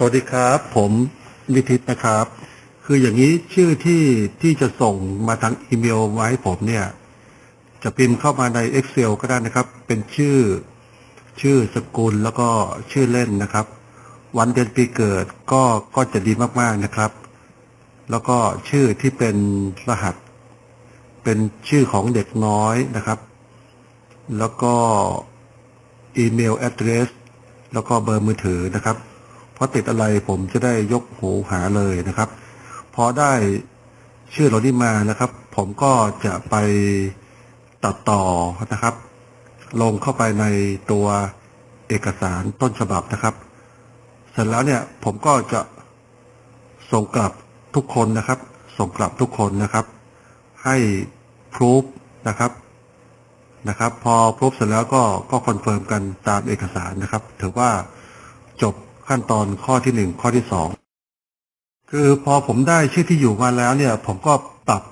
สวัสดีครับ ผมวิทิตนะครับ คืออย่างนี้ชื่อที่ที่จะส่งมาทางอีเมลมาให้ผมเนี่ย จะพิมพ์เข้ามาใน Excel ก็ได้นะครับ เป็นชื่อ ชื่อสกุลแล้วก็ชื่อเล่นนะครับ วันเดือนปีเกิดก็ก็จะดีมากๆนะครับ แล้วก็ชื่อที่เป็นรหัส เป็นชื่อของเด็กน้อยนะครับ แล้วก็อีเมล address แล้วก็เบอร์มือถือนะครับ เพราะติดอะไรผมจะได้ยกหูหาเลยนะครับ พอได้ชื่อเรานี้มานะครับ ผมก็จะไปตัดต่อนะครับ ลงเข้าไปในตัวเอกสารต้นฉบับนะครับ เสร็จแล้วเนี่ยผมก็จะส่งกลับทุกคนนะครับ ส่งกลับทุกคนนะครับ ให้พรูฟนะครับนะครับ พอพรูฟเสร็จแล้วก็ก็คอนเฟิร์มกันตามเอกสารนะครับ ถือว่า ขั้นตอนข้อที่หนึ่งข้อที่สองคือพอผมได้ชื่อที่อยู่มาแล้วเนี่ย ผมก็ปรับ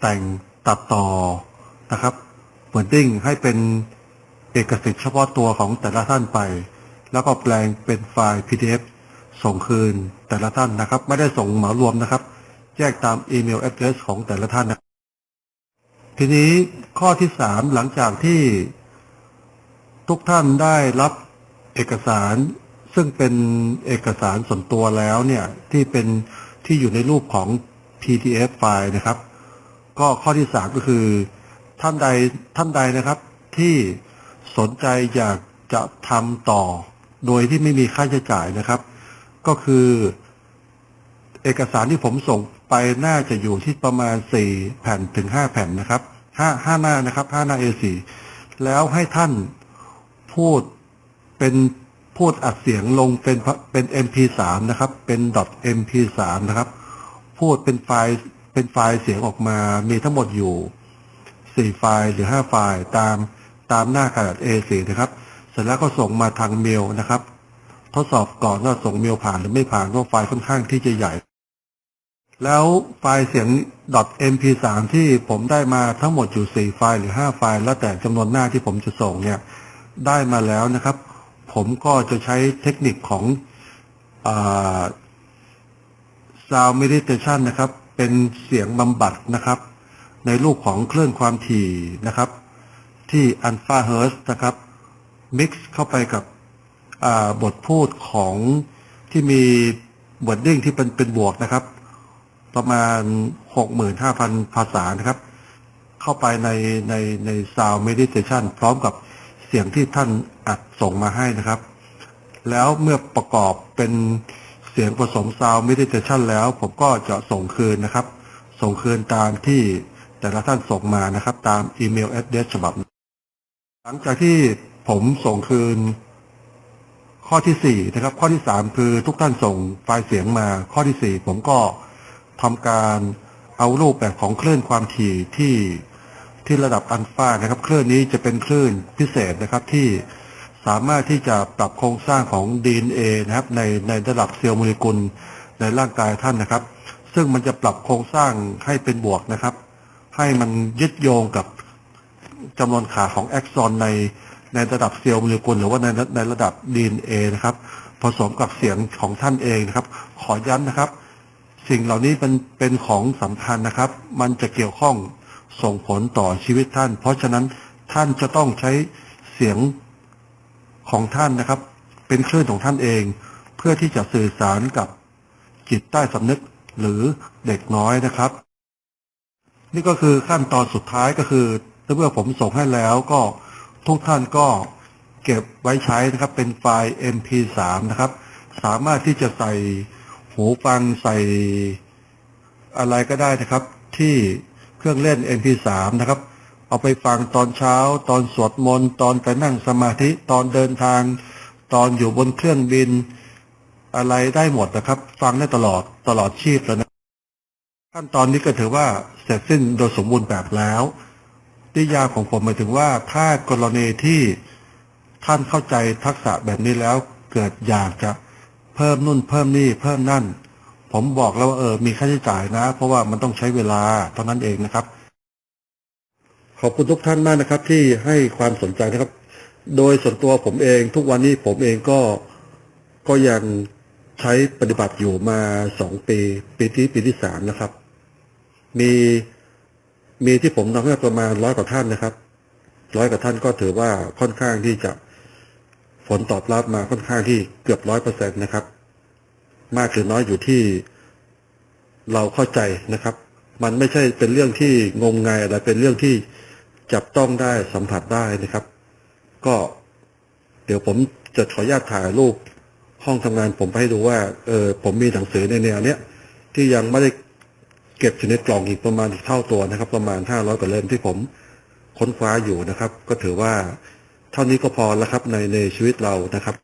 แต่งตัดต่อนะครับเหมือนดิ้งให้เป็นเอกสิทธิ์เฉพาะตัวของแต่ละท่านไป แล้วก็แปลงเป็นไฟล์ PDF ส่งคืนแต่ละท่านนะครับ ไม่ได้ส่งเหมารวมนะครับ แยกตามอีเมล address ของแต่ละท่านนะทีนี้ข้อที่สามหลังจากที่ทุกท่านได้รับเอกสาร ซึ่งเป็นเอกสารส่วนตัวแล้วเนี่ยที่เป็นที่อยู่ในรูปของ PDF ไฟล์นะครับ ก็ข้อที่สามก็คือ ท่านใดท่านใดนะครับ ที่สนใจอยากจะทำต่อ โดยที่ไม่มีค่าใช้จ่ายนะครับ ก็คือ เอกสารที่ผมส่งไปน่าจะอยู่ที่ประมาณ4แผ่นถึง5แผ่นนะครับ5 5หน้านะครับ5หน้า A4 แล้วให้ท่านพูดเป็น พูดอัดเสียงลงเป็นเป็น MP3 นะครับ เป็น .mp3 นะครับ พูดเป็นไฟล์เป็นไฟล์เสียงออกมามีทั้งหมดอยู่ 4 ไฟล์หรือ 5 ไฟล์ตามตามหน้ากระดาษ A4 นะครับ เสร็จแล้วก็ส่งมาทางเมลนะครับ ทดสอบก่อนว่าส่งเมลผ่านหรือไม่ผ่านเพราะไฟล์ค่อนข้างที่จะใหญ่ แล้วไฟล์เสียง .mp3 ที่ผมได้มาทั้งหมดอยู่ 4 ไฟล์หรือ 5 ไฟล์ แล้วแต่จำนวนหน้าที่ผมจะส่งเนี่ยได้มาแล้วนะครับ ผมก็จะใช้เทคนิคของอ่า Sound Meditation นะครับ เป็นเสียงบำบัดนะครับ ในรูปของคลื่นความถี่นะครับ ที่ Alpha Hertz นะครับ mix เข้าไปกับบทพูดของที่มีบทดิ้งที่เป็นเป็นบวกนะครับ ประมาณ 65,000 ภาษานะครับ เข้าไปในในใน Sound Meditation พร้อมกับ สียงที่ท่านอัดส่งมาให้นะครับ แล้วเมื่อประกอบเป็นเสียงผสม Sound Meditation แล้ว ผมก็จะส่งคืนนะครับ ส่งคืนตามที่แต่ละท่านส่งมานะครับ ตามอีเมล address ฉบับ หลังจากที่ผมส่งคืน ข้อที่สี่นะครับ ข้อที่สามคือทุกท่านส่งไฟล์เสียงมา ข้อที่สี่ผมก็ทำการเอารูปแบบของคลื่นความถี่ที่ ที่ระดับอัลฟานะครับ คลื่นนี้จะเป็นคลื่นพิเศษนะครับที่สามารถที่จะปรับโครงสร้างของ DNA นะครับ ในในระดับเซลล์โมเลกุลในร่างกายท่านนะครับ ซึ่งมันจะปรับโครงสร้างให้เป็นบวกนะครับ ให้มันยึดโยงกับจำนวนขาของแอ็กซอนในในระดับเซลล์โมเลกุลหรือว่าในในระดับ DNA นะครับ ผสมกับเสียงของท่านเองนะครับ ขอย้ำนะครับ สิ่งเหล่านี้เป็นเป็นของสำคัญนะครับ มันจะเกี่ยวข้อง ส่งผลต่อชีวิตท่าน เพราะฉะนั้นท่านจะต้องใช้เสียงของท่านนะครับ เป็นคลื่นของท่านเอง เพื่อที่จะสื่อสารกับจิตใต้สำนึกหรือเด็กน้อยนะครับ นี่ก็คือขั้นตอนสุดท้ายก็คือเมื่อผมส่งให้แล้วก็ทุกท่านก็เก็บไว้ใช้นะครับ เป็นไฟล์ MP3 นะครับ สามารถที่จะใส่หูฟังใส่อะไรก็ได้นะครับ ที่ เครื่องเล่น MP3 นะครับ เอาไปฟังตอนเช้า ตอนสวดมนต์ตอนไปนั่งสมาธิตอนเดินทาง ตอนอยู่บนเครื่องบิน อะไรได้หมดนะครับ ฟังได้ตลอดตลอดชีพเลยนะขั้นตอนนี้ก็ถือว่าเสร็จสิ้นโดยสมบูรณ์แบบแล้วนิยามของผมหมายถึงว่าถ้ากรณีที่ท่านเข้าใจทักษะแบบนี้แล้วเกิดอยากจะเพิ่มนู่นเพิ่มนี่เพิ่มนั่น ผมบอกแล้วว่าเออมีค่าใช้จ่ายนะ เพราะว่ามันต้องใช้เวลาเท่านั้นเองนะครับ ขอบคุณทุกท่านมากนะครับ ที่ให้ความสนใจนะครับ โดยส่วนตัวผมเองทุกวันนี้ผมเองก็ก็ยังใช้ปฏิบัติอยู่มาสองปี ปีที่ปีที่สามนะครับ มีมีที่ผมทำให้ประมาณร้อยกว่าท่านนะครับร้อยกว่าท่านก็ถือว่าค่อนข้างที่จะผลตอบรับมาค่อนข้างที่เกือบร้อยเปอร์เซ็นต์นะครับ มากหรือน้อยอยู่ที่เราเข้าใจนะครับ มันไม่ใช่เป็นเรื่องที่งมงายอะไรเป็นเรื่องที่จับต้องได้สัมผัสได้นะครับ ก็เดี๋ยวผมจะขออนุญาตถ่ายรูปห้องทำงานผมไปให้ดูว่าเออผมมีหนังสือในแนวเนี้ยที่ยังไม่ได้เก็บอยู่ในกล่องอีกประมาณเท่าตัวนะครับ ประมาณห้าร้อยกว่าเล่มที่ผมค้นคว้าอยู่นะครับ ก็ถือว่าเท่านี้ก็พอแล้วครับในในชีวิตเรานะครับ